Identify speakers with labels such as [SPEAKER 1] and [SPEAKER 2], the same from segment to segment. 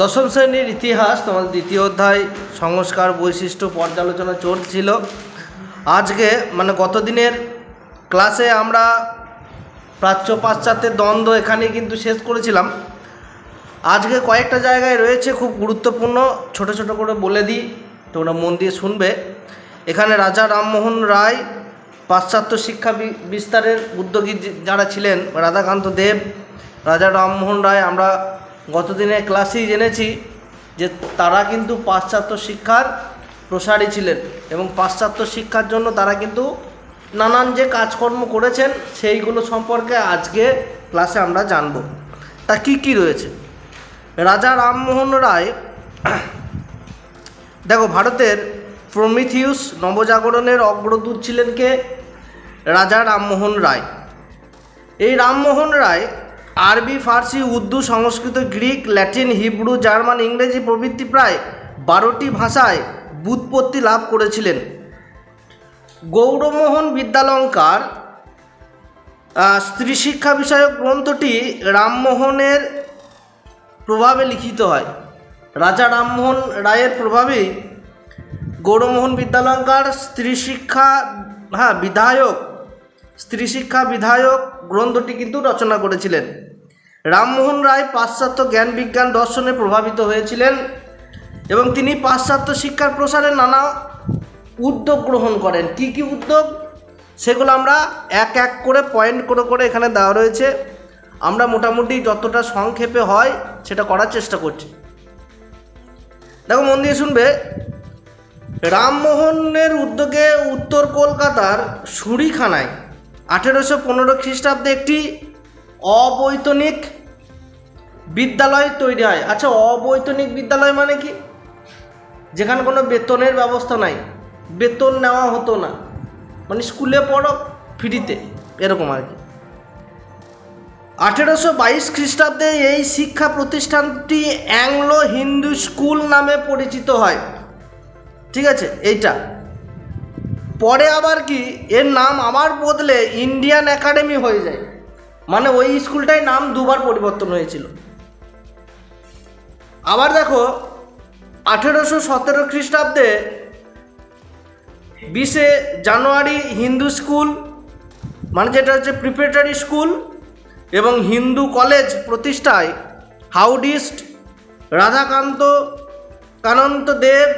[SPEAKER 1] দশম শ্রেণির ইতিহাস তোমার দ্বিতীয় অধ্যায়, সংস্কার বৈশিষ্ট্য পর্যালোচনা চলছিল। আজকে মানে গত দিনের ক্লাসে আমরা প্রাচ্য পাশ্চাত্যের দ্বন্দ্ব এখানেই কিন্তু শেষ করেছিলাম। আজকে কয়েকটা জায়গায় রয়েছে খুব গুরুত্বপূর্ণ, ছোট ছোট করে বলে দিই, তোমরা মন দিয়ে শুনবে। এখানে রাজা রামমোহন রায়, পাশ্চাত্য শিক্ষা বিস্তারের উদ্যোগী যারা ছিলেন, রাধাকান্ত দেব, রাজা রামমোহন রায়, আমরা গতদিনের ক্লাসেই জেনেছি যে তারা কিন্তু পাশ্চাত্য শিক্ষার প্রসারী ছিলেন এবং পাশ্চাত্য শিক্ষার জন্য তারা কিন্তু নানান যে কাজকর্ম করেছেন সেইগুলো সম্পর্কে আজকে ক্লাসে আমরা জানব। তা কি কি রয়েছে? রাজা রামমোহন রায়, দেখো ভারতের প্রমিথিউস নবজাগরণের অগ্রদূত ছিলেন কে? রাজা রামমোহন রায়। এই রামমোহন রায় আরবি, ফার্সি, Urdu, Sanskrit, Greek, Latin, Hebrew, German, ইংরেজি প্রভৃতি প্রায় বারোটি ভাষায় ব্যুৎপত্তি লাভ করেছিলেন। গৌরমোহন বিদ্যালঙ্কার স্ত্রী শিক্ষা বিষয়ক গ্রন্থটি রামমোহনের প্রভাবে লিখিত হয়। রাজা রামমোহন রায়ের প্রভাবেই গৌরমোহন বিদ্যালঙ্কার স্ত্রী শিক্ষা হ্যাঁ বিধায়ক স্ত্রী শিক্ষা বিধায়ক গ্রন্থটি কিন্তু রচনা করেছিলেন। রামমোহন রায় পাশ্চাত্য জ্ঞান বিজ্ঞান দর্শনে প্রভাবিত হয়েছিলেন এবং তিনি পাশ্চাত্য শিক্ষার প্রসারে নানা উদ্যোগ গ্রহণ করেন। কি কি উদ্যোগ? সেগুলো আমরা এক এক করে, পয়েন্ট করে করে এখানে দেওয়া রয়েছে। আমরা মোটামুটি যতটা সংক্ষেপে হয় সেটা করার চেষ্টা করছি। দেখো, মন দিয়ে শুনবে। রামমোহনের উদ্যোগে উত্তর কলকাতার সুরিখানায় আঠেরোশো পনেরো খ্রিস্টাব্দে একটি অবৈতনিক বিদ্যালয় তৈরি হয়। আচ্ছা অবৈতনিক বিদ্যালয় মানে কি? যেখানে কোনো বেতনের ব্যবস্থা নাই। বেতন নেওয়া হতো না। মানে স্কুলে পড়ো, ফ্রিতে, এরকম আর কি। আঠেরোশো বাইশ খ্রিস্টাব্দে এই শিক্ষা প্রতিষ্ঠানটি অ্যাংলো হিন্দু স্কুল নামে পরিচিত হয়। ঠিক আছে, এইটা। পরে আবার কি, এর নাম আবার বদলে ইন্ডিয়ান একাডেমি হয়ে যায়। মানে ওই স্কুলটাই নাম দুবার পরিবর্তন হয়েছিল। আবার দেখো, আঠেরোশো সতেরো খ্রিস্টাব্দে বিশে জানুয়ারি হিন্দু স্কুল মানে যেটা হচ্ছে প্রিপারেটরি স্কুল এবং হিন্দু কলেজ প্রতিষ্ঠায় হাউডিস্ট রাধাকান্ত কানন্ত দেব,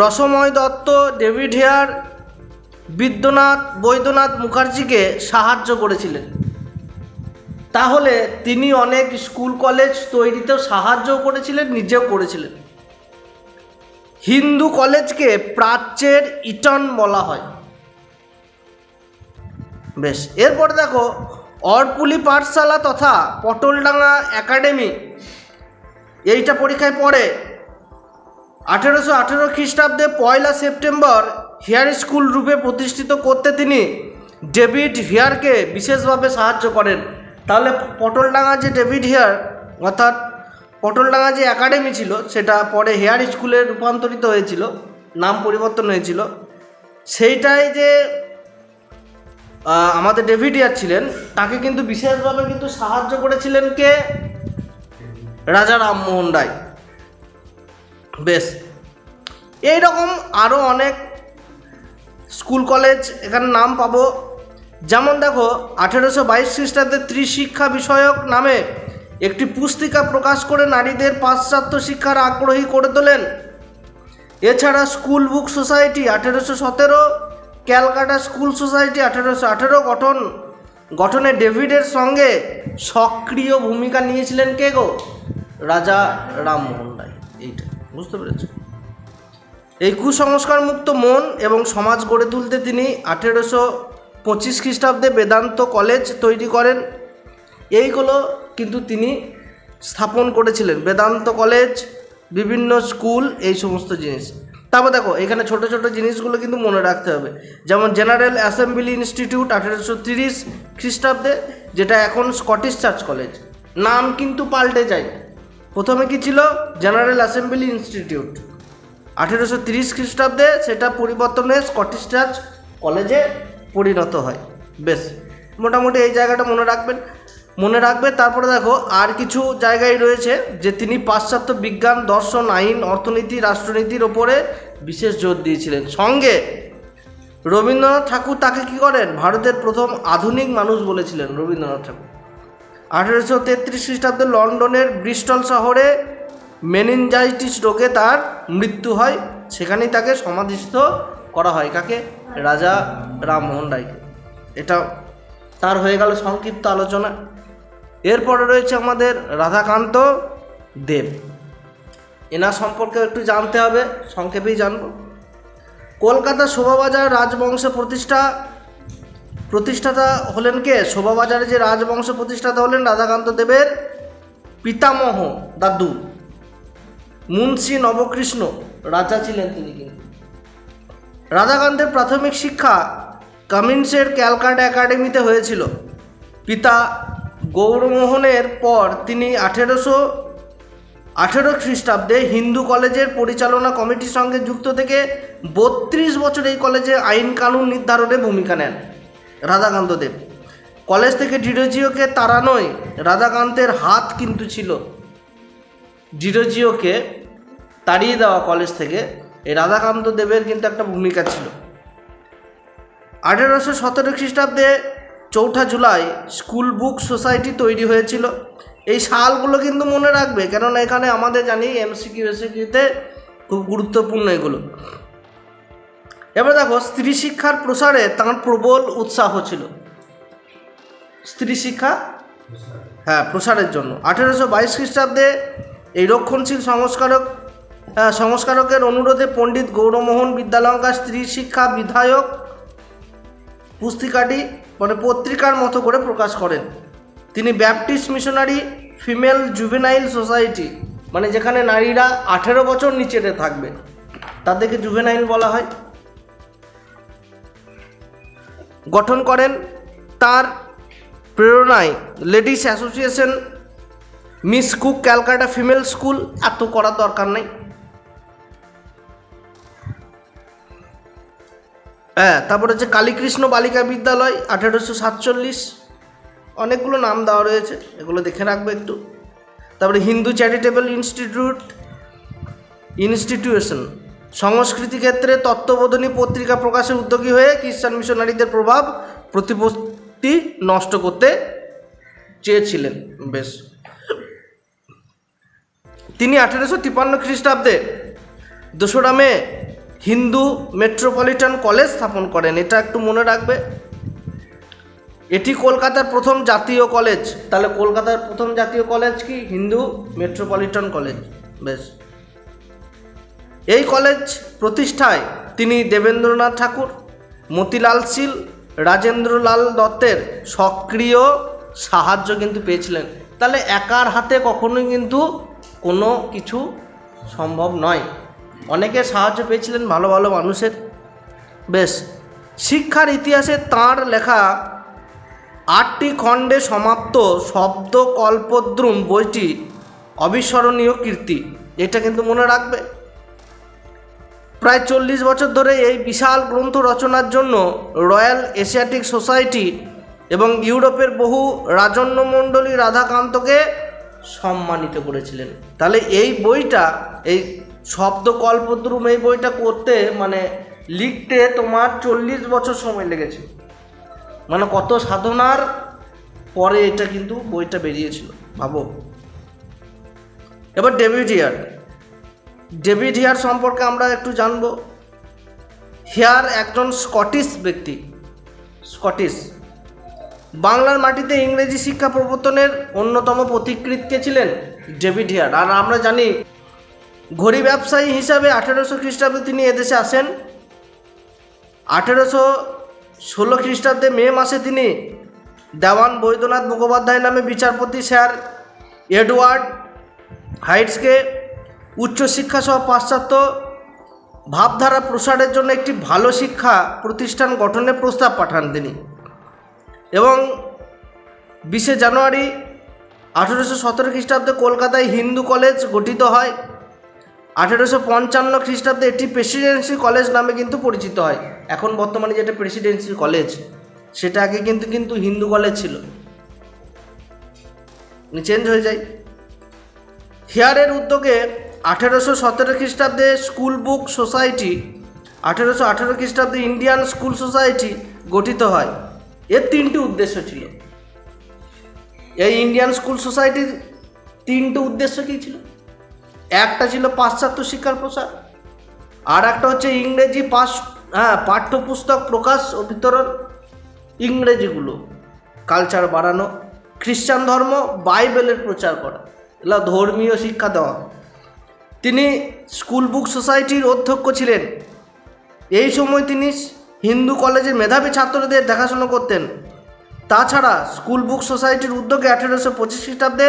[SPEAKER 1] রসময় দত্ত, ডেভিড হেয়ার বিদ্যনাথ বৈদ্যনাথ মুখার্জিকে সাহায্য করেছিলেন। তাহলে তিনি অনেক স্কুল কলেজ তৈরিতেও সাহায্য করেছিলেন, নিজেও করেছিলেন। হিন্দু কলেজকে প্রাচ্যের ইটন বলা হয়। বেশ, এরপর দেখো অরপুলি পাঠশালা তথা পটলডাঙ্গা একাডেমি, এইটা পরীক্ষায় পড়ে। আঠেরোশো আঠেরো খ্রিস্টাব্দে পয়লা সেপ্টেম্বর হেয়ার স্কুল রূপে প্রতিষ্ঠিত করতে তিনি ডেভিড হেয়ারকে বিশেষভাবে সাহায্য করেন। তাহলে পটলডাঙ্গা যে ডেভিড হেয়ার, অর্থাৎ পটলডাঙ্গা যে একাডেমি ছিল, সেটা পরে হেয়ার স্কুলে রূপান্তরিত হয়েছিল, নাম পরিবর্তন হয়েছিল। সেইটাই যে আমাদের ডেভিড হেয়ার ছিলেন, তাকে কিন্তু বিশেষভাবে কিন্তু সাহায্য করেছিলেন কে? রাজা রামমোহন রায়। বেশ। এই রকম আরও অনেক স্কুল, কলেজ, এখানে নাম পাবো। যেমন দেখো, আঠেরোশো বাইশ খ্রিস্টাব্দে ত্রিশিক্ষা বিষয়ক নামে একটি পুস্তিকা প্রকাশ করে নারীদের পাশ্চাত্য শিক্ষার আগ্রহী করে তোলেন। এছাড়া স্কুল বুক সোসাইটি আঠেরোশো সতেরো, ক্যালকাটা স্কুল সোসাইটি আঠেরোশো আঠেরো গঠন। গঠনে ডেভিডের সঙ্গে সক্রিয় ভূমিকা নিয়েছিলেন কে গো? রাজা রামমোহন রায়। এইটা, বুঝতে পেরেছ? এই কুসংস্কারমুক্ত মন এবং সমাজ গড়ে তুলতে তিনি আঠেরোশো পঁচিশ খ্রিস্টাব্দে বেদান্ত কলেজ তৈরি করেন। এইগুলো কিন্তু তিনি স্থাপন করেছিলেন। বেদান্ত কলেজ, বিভিন্ন স্কুল, এই সমস্ত জিনিস। তারপর দেখো, এখানে ছোট ছোট জিনিসগুলো কিন্তু মনে রাখতে হবে। যেমন জেনারেল অ্যাসেম্বলি ইনস্টিটিউট আঠেরোশো তিরিশ খ্রিস্টাব্দে, যেটা এখন স্কটিশ চার্চ কলেজ। নাম কিন্তু পাল্টে যায়। প্রথমে কি ছিল? General assembly institute. আঠেরোশো তিরিশ খ্রিস্টাব্দে সেটা পরিবর্তন স্কটিশ চার্চ কলেজে পরিণত হয়। বেশ, মোটামুটি এই জায়গাটা মনে রাখবেন। মনে রাখবে, তারপরে দেখো, আর কিছু জায়গায় রয়েছে যে তিনি পাশ্চাত্য বিজ্ঞান, দর্শন, আইন, অর্থনীতি, রাষ্ট্রনীতির ওপরে বিশেষ জোর দিয়েছিলেন। সঙ্গে রবীন্দ্রনাথ ঠাকুর তাকে কি করেন? ভারতের প্রথম আধুনিক মানুষ বলেছিলেন রবীন্দ্রনাথ ঠাকুর। আঠেরোশো তেত্রিশ খ্রিস্টাব্দে লন্ডনের ব্রিস্টল শহরে মেনিনজাইটিস রোগে তার মৃত্যু হয়, সেখানেই তাকে সমাধিস্থ করা হয় কাকে রাজা রামমোহন রায়কে। এটা তার হয়ে গেল সংক্ষিপ্ত আলোচনা। এরপরে রয়েছে আমাদের রাধাকান্ত দেব। এনার সম্পর্কে একটু জানতে হবে, সংক্ষেপেই জানব। কলকাতা শোভাবাজার রাজবংশ প্রতিষ্ঠা, প্রতিষ্ঠাতা হলেন কে? শোভাবাজারে যে রাজবংশ প্রতিষ্ঠাতা হলেন রাধাকান্ত দেবের পিতামহ দাদু। মুন্সি নবকৃষ্ণ রাজা ছিলেন তিনি কিন্তু। রাধাকান্তের প্রাথমিক শিক্ষা কামিন্সের ক্যালকাটা একাডেমিতে হয়েছিল। পিতা গৌরমোহনের পর তিনি আঠেরোশো আঠেরো খ্রিস্টাব্দে হিন্দু কলেজের পরিচালনা কমিটির সঙ্গে যুক্ত থেকে বত্রিশ বছর এই কলেজে আইন কানুন নির্ধারণে ভূমিকা নেন রাধাকান্ত দেব। কলেজ থেকে ডিরোজিওকে তাড়ানোয় রাধাকান্তের হাত কিন্তু ছিল ডিরোজিওকে তাড়িয়ে দেওয়া কলেজ থেকে এই রাধাকান্ত দেবের কিন্তু একটা ভূমিকা ছিল। আঠেরোশো সতেরো খ্রিস্টাব্দে চৌঠা জুলাই স্কুল বুক সোসাইটি তৈরি হয়েছিল। এই সালগুলো কিন্তু মনে রাখবে কেননা এখানে আমাদের জানি এমসিকিউ এসিকিউতে খুব গুরুত্বপূর্ণ এগুলো। এবার দেখো স্ত্রী শিক্ষার প্রসারে তাঁর প্রবল উৎসাহ ছিল। স্ত্রী শিক্ষা? হ্যাঁ প্রসারের জন্য। আঠেরোশো বাইশ খ্রিস্টাব্দে এই রক্ষণশীল সংস্কারক সংস্কারকের অনুরোধে পণ্ডিত গৌরমোহন বিদ্যালঙ্কা স্ত্রী শিক্ষা বিধায়ক পুস্তিকাটি মানে পত্রিকার মতো করে প্রকাশ করেন। তিনি Baptist missionary female juvenile society মানে যেখানে নারীরা আঠেরো বছর নিচেতে থাকবে, তাদেরকে জুভেনাইল বলা হয়। গঠন করেন তার প্রেরণায় ladies association Miss Cook Calcutta female school এত করার দরকার নেই। হ্যাঁ তারপর হচ্ছে কালীকৃষ্ণ বালিকা বিদ্যালয়, আঠেরোশো সাতচল্লিশ। অনেকগুলো নাম দেওয়া রয়েছে, এগুলো দেখে রাখবে একটু। তারপরে হিন্দু চ্যারিটেবল ইনস্টিটিউট, ইনস্টিটিউশন, সংস্কৃতি ক্ষেত্রে তত্ত্ববোধনী পত্রিকা প্রকাশের উদ্যোগী হয়ে খ্রিস্টান মিশনারিদের প্রভাব, প্রতিপত্তি নষ্ট করতে চেয়েছিলেন, বেশ। তিনি আঠেরোশো তিপ্পান্ন খ্রিস্টাব্দে দোসরা মে হিন্দু মেট্রোপলিটন কলেজ স্থাপন করেন। এটা একটু মনে রাখবে। এটি কলকাতার প্রথম জাতীয় কলেজ। তাহলে কলকাতার প্রথম জাতীয় কলেজ কি? Hindu metropolitan college. বেশ। এই কলেজ প্রতিষ্ঠায় তিনি দেবেন্দ্রনাথ ঠাকুর, মতিলাল শীল, রাজেন্দ্রলাল দত্তের সক্রিয় সাহায্য কিন্তু পেয়েছিলেন। তাহলে একার হাতে কখনোই কিন্তু কোনো কিছু সম্ভব নয়। অনেকে সাহায্য পেয়েছিলেন ভালো ভালো মানুষের। বেশ, শিক্ষার ইতিহাসে তাঁর লেখা আটটি খণ্ডে সমাপ্ত শব্দ কল্পদ্রুম বইটি অবিস্মরণীয় কীর্তি, এটা কিন্তু মনে রাখবে। প্রায় চল্লিশ বছর ধরে এই বিশাল গ্রন্থ রচনার জন্য রয়্যাল এশিয়াটিক সোসাইটি এবং ইউরোপের বহু রাজন্যমণ্ডলী রাধাকান্তকে সম্মানিত করেছিলেন। তাহলে এই বইটা, এই শব্দ কল্পদ্রুম এই বইটা করতে মানে লিখতে তোমার চল্লিশ বছর সময় লেগেছে। মানে কত সাধনার পরে এটা কিন্তু বইটা বেরিয়েছিল, ভাবো। এবার ডেভিড হিয়ার। ডেভিড হিয়ার সম্পর্কে আমরা একটু জানব। হিয়ার একজন স্কটিশ ব্যক্তি, স্কটিশ। বাংলার মাটিতে ইংরেজি শিক্ষা প্রবর্তনের অন্যতম পথিকৃৎ কে ছিলেন? David here. আর আমরা জানি, ঘড়ি ব্যবসায়ী হিসাবে আঠেরোশো খ্রিস্টাব্দে তিনি এদেশে আসেন। আঠেরোশো ষোলো খ্রিস্টাব্দে মে মাসে তিনি দেওয়ান বৈদ্যনাথ মুখোপাধ্যায় নামে বিচারপতি স্যার এডওয়ার্ড হাইটসকে উচ্চশিক্ষা সহ পাশ্চাত্য ভাবধারা প্রসারের জন্য একটি ভালো শিক্ষা প্রতিষ্ঠান গঠনের প্রস্তাব পাঠান তিনি। এবং বিশে জানুয়ারি আঠেরোশো সতেরো খ্রিস্টাব্দে কলকাতায় হিন্দু কলেজ গঠিত হয়। আঠেরোশো পঞ্চান্ন খ্রিস্টাব্দে এটি প্রেসিডেন্সি কলেজ নামে কিন্তু পরিচিত হয়। এখন বর্তমানে যেটা প্রেসিডেন্সি কলেজ, সেটা আগে কিন্তু কিন্তু হিন্দু কলেজ ছিল। চেঞ্জ হয়ে যায়। হিয়ারের উদ্যোগে আঠেরোশো সতেরো খ্রিস্টাব্দে স্কুল বুক সোসাইটি আঠেরোশো আঠেরো খ্রিস্টাব্দে ইন্ডিয়ান স্কুল সোসাইটি গঠিত হয়। এর তিনটি উদ্দেশ্য ছিল। এই ইন্ডিয়ান স্কুল সোসাইটির তিনটে উদ্দেশ্য কী ছিল? একটা ছিল পাশ্চাত্য শিক্ষার প্রসার, আর একটা হচ্ছে ইংরেজি পাস হ্যাঁ পাঠ্যপুস্তক প্রকাশ ও বিতরণ, ইংরেজিগুলো কালচার বাড়ানো, খ্রিস্টান ধর্ম, বাইবেলের প্রচার করা, এগুলো ধর্মীয় শিক্ষা দেওয়া। তিনি স্কুল বুক সোসাইটির অধ্যক্ষ ছিলেন। এই সময় তিনি হিন্দু কলেজের মেধাবী ছাত্রদের দেখাশোনা করতেন। তাছাড়া স্কুল বুক সোসাইটির উদ্যোগে আঠেরোশো পঁচিশ খ্রিস্টাব্দে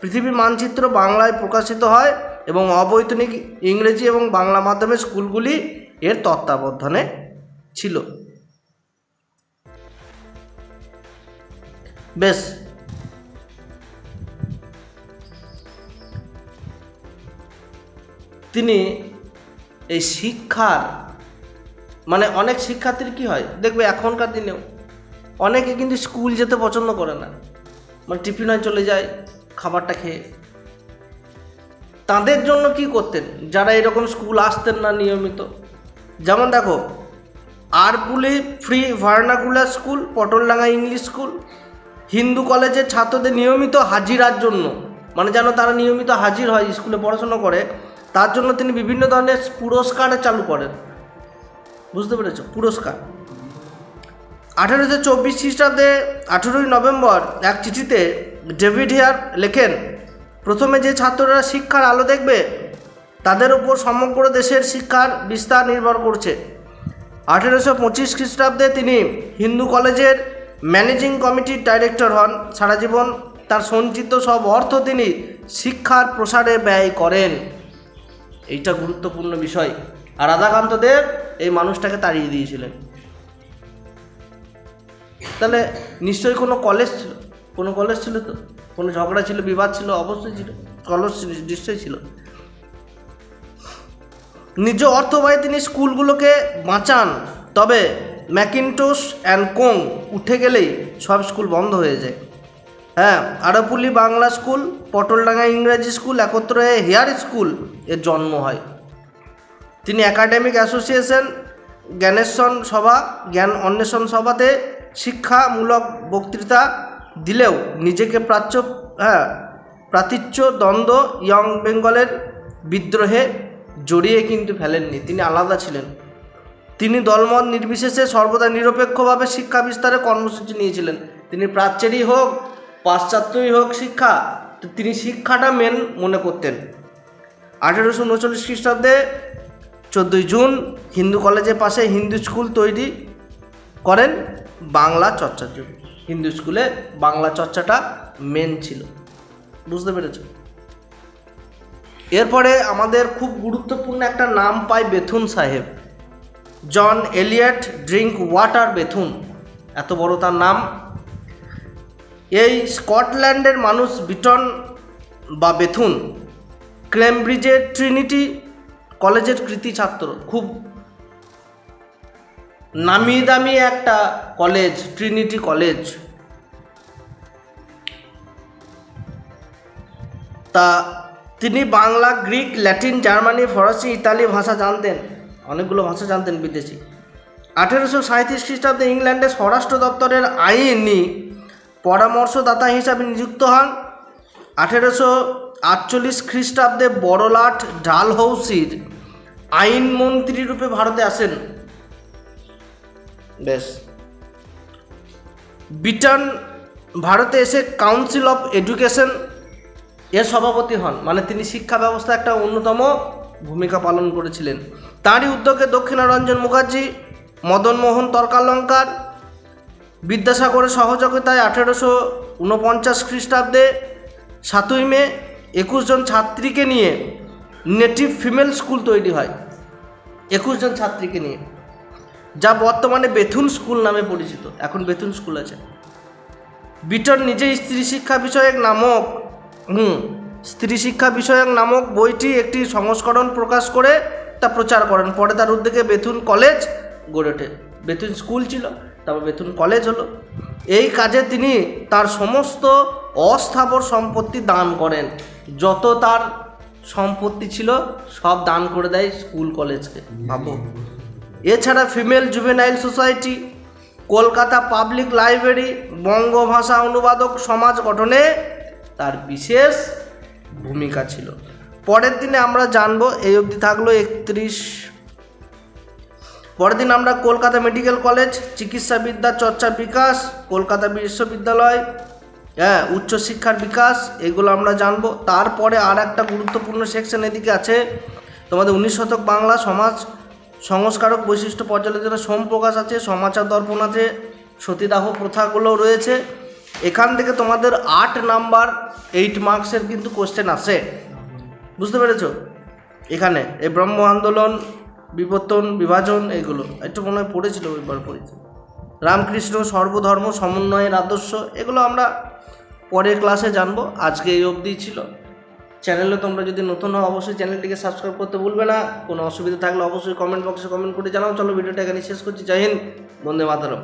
[SPEAKER 1] পৃথিবী মানচিত্র বাংলায় প্রকাশিত হয় এবং অবৈতনিক ইংরেজি এবং বাংলা মাধ্যমের স্কুলগুলি এর তত্ত্বাবধানে ছিল। বেশ। তিনি এই শিক্ষার মানে অনেক শিক্ষার্থীর কি হয়, দেখবে এখনকার দিনেও অনেকে কিন্তু স্কুল যেতে পছন্দ করে না। মানে টিফিনে চলে যায়, খাবারটা খেয়ে। তাদের জন্য কি করতেন? যারা এরকম স্কুল আসতেন না নিয়মিত। যেমন দেখো Arpuli free vernacular school, Patoldanga English school, Hindu কলেজের ছাত্রদের নিয়মিত হাজিরার জন্য। মানে যেন তারা নিয়মিত হাজির হয়, স্কুলে পড়াশোনা করে, তার জন্য তিনি বিভিন্ন ধরনের পুরস্কার চালু করেন। বুঝতে পেরেছ? পুরস্কার। আঠেরোশো চব্বিশ খ্রিস্টাব্দে আঠেরোই নভেম্বর এক চিঠিতে ডেভিড হেয়ার লেখেন, প্রথমে যে ছাত্ররা শিক্ষার আলো দেখবে, তাদের উপর সমগ্র দেশের শিক্ষার বিস্তার নির্ভর করছে। আঠেরোশো পঁচিশ খ্রিস্টাব্দে তিনি হিন্দু কলেজের ম্যানেজিং কমিটির ডাইরেক্টর হন। সারা জীবন তার সঞ্চিত সব অর্থ তিনি শিক্ষার প্রসারে ব্যয় করেন। এইটা গুরুত্বপূর্ণ বিষয়। আর রাধাকান্ত দেব এই মানুষটাকে তাড়িয়ে দিয়েছিলেন। তাহলে নিশ্চয়ই কোনো কলেজ ছিল? কোনো কলেজ ছিল তো? কোনো ঝগড়া ছিল, বিবাদ ছিল? অবশ্যই ছিল। কলেজ নিশ্চয়ই ছিল। নিজ অর্থ ব্যয়ে তিনি স্কুলগুলোকে বাঁচান, তবে ম্যাকিনটোস অ্যান্ড কোং উঠে গেলেই সব স্কুল বন্ধ হয়ে যায়। হ্যাঁ আরবপুলি বাংলা স্কুল, পটলডাঙ্গা ইংরাজি স্কুল, একত্র হয়ে হেয়ার স্কুলের জন্ম হয়। তিনি একাডেমিক অ্যাসোসিয়েশন জ্ঞানেশ্বন সভা, জ্ঞান অন্বেষণ সভাতে শিক্ষামূলক বক্তৃতা দিলেও নিজেকে প্রাচ্য হ্যাঁ প্রাতিচ্য দ্বন্দ্ব ইয়ং বেঙ্গলের বিদ্রোহে জড়িয়ে কিন্তু ফেলেননি। তিনি আলাদা ছিলেন। তিনি দলমত নির্বিশেষে সর্বদা নিরপেক্ষভাবে শিক্ষা বিস্তারে কর্মসূচি নিয়েছিলেন। তিনি প্রাচ্যেরই হোক, পাশ্চাত্যই হোক শিক্ষা, তিনি শিক্ষাটা মেন মনে করতেন। আঠেরোশো উনচল্লিশ খ্রিস্টাব্দে চোদ্দোই জুন হিন্দু কলেজের পাশে হিন্দু স্কুল তৈরি করেন বাংলা চর্চার জন্য হিন্দু স্কুলে বাংলা চর্চাটা মেন ছিল। বুঝতে পেরেছ? এরপরে আমাদের খুব গুরুত্বপূর্ণ একটা নাম পায় বেথুন সাহেব। John Elliot Drinkwater Bethune. এত বড় তার নাম। এই স্কটল্যান্ডের মানুষ বিটন বা বেথুন ক্রেমব্রিজের ট্রিনিটি কলেজের কৃতি ছাত্র, খুব নামি দামি একটা কলেজ ট্রিনিটি কলেজ তা তিনি বাংলা, গ্রিক, ল্যাটিন, জার্মানি, ফরাসি, ইতালি ভাষা জানতেন, অনেকগুলো ভাষা জানতেন বিদেশি। আঠেরোশো সাঁত্রিশ খ্রিস্টাব্দে ইংল্যান্ডের স্বরাষ্ট্র দপ্তরের আইনি পরামর্শদাতা হিসাবে নিযুক্ত হন। আঠেরোশো আটচল্লিশ খ্রিস্টাব্দে বড়লাট ডালহৌসির আইনমন্ত্রী রূপে ভারতে আসেন। বেশ। বিটন ভারতে এসে কাউন্সিল অফ এডুকেশন এর সভাপতি হন। মানে তিনি শিক্ষা ব্যবস্থা একটা অন্যতম ভূমিকা পালন করেছিলেন। তাঁরই উদ্যোগে দক্ষিণারঞ্জন মুখার্জি মদনমোহন তর্কালঙ্কার, বিদ্যাসাগরের সহযোগিতায় আঠেরোশো উনপঞ্চাশ খ্রিস্টাব্দে সাতই মে একুশ জন ছাত্রীকে নিয়ে নেটিভ ফিমেল স্কুল তৈরি হয়। একুশ জন ছাত্রীকে নিয়ে, যা বর্তমানে বেথুন স্কুল নামে পরিচিত। এখন বেথুন স্কুল আছে। বিটন নিজেই স্ত্রী শিক্ষা বিষয়ক নামক, হুম, স্ত্রী শিক্ষা বিষয়ক নামক বইটি একটি সংস্করণ প্রকাশ করে তা প্রচার করেন। পরে তার উদ্যোগে বেথুন কলেজ গড়ে ওঠে। বেথুন স্কুল ছিল, তারপর বেথুন কলেজ হলো। এই কাজে তিনি তার সমস্ত অস্থাবর সম্পত্তি দান করেন। যত তার সম্পত্তি ছিল, সব দান করে দেয় স্কুল, কলেজকে। ভাবো এছাড়া female juvenile society, Kolkata public library, বঙ্গভাষা অনুবাদক সমাজ গঠনে তার বিশেষ ভূমিকা ছিল। পরের দিনে আমরা জানব, এই অবধি থাকল একত্রিশ। পরের দিন আমরা কলকাতা মেডিকেল কলেজ, চিকিৎসাবিদ্যা চর্চা বিকাশ, কলকাতা বিশ্ববিদ্যালয় হ্যাঁ উচ্চশিক্ষার বিকাশ, এগুলো আমরা জানব। তারপরে আর একটা গুরুত্বপূর্ণ সেকশন এদিকে আছে। তোমাদের উনিশ শতক বাংলা সমাজ সংস্কারক বৈশিষ্ট্য পর্যালোচনা সোম প্রকাশ আছে, সমাচার দর্পণ আছে, সতীদাহ প্রথাগুলো রয়েছে। এখান থেকে তোমাদের আট নাম্বার এইট মার্কসের কিন্তু কোশ্চেন আসে। বুঝতে পেরেছ? এখানে, এই ব্রহ্ম আন্দোলন, বিবর্তন, বিভাজন, এগুলো। একটু মনে হয় পড়েছিল, একবার পড়েছি। রামকৃষ্ণ সর্বধর্ম, সমন্বয়ের আদর্শ, এগুলো আমরা পরের ক্লাসে জানব, আজকে এই অবধি ছিল। চ্যানেলে তোমরা যদি নতুন হও, অবশ্যই চ্যানেলটিকে সাবস্ক্রাইব করতে ভুলবে না। কোনো অসুবিধা থাকলে অবশ্যই কমেন্ট বক্সে কমেন্ট করে জানাও। চলো ভিডিওটা এখানে শেষ করছি। জয় হিন্দ, বন্দে মাতারম।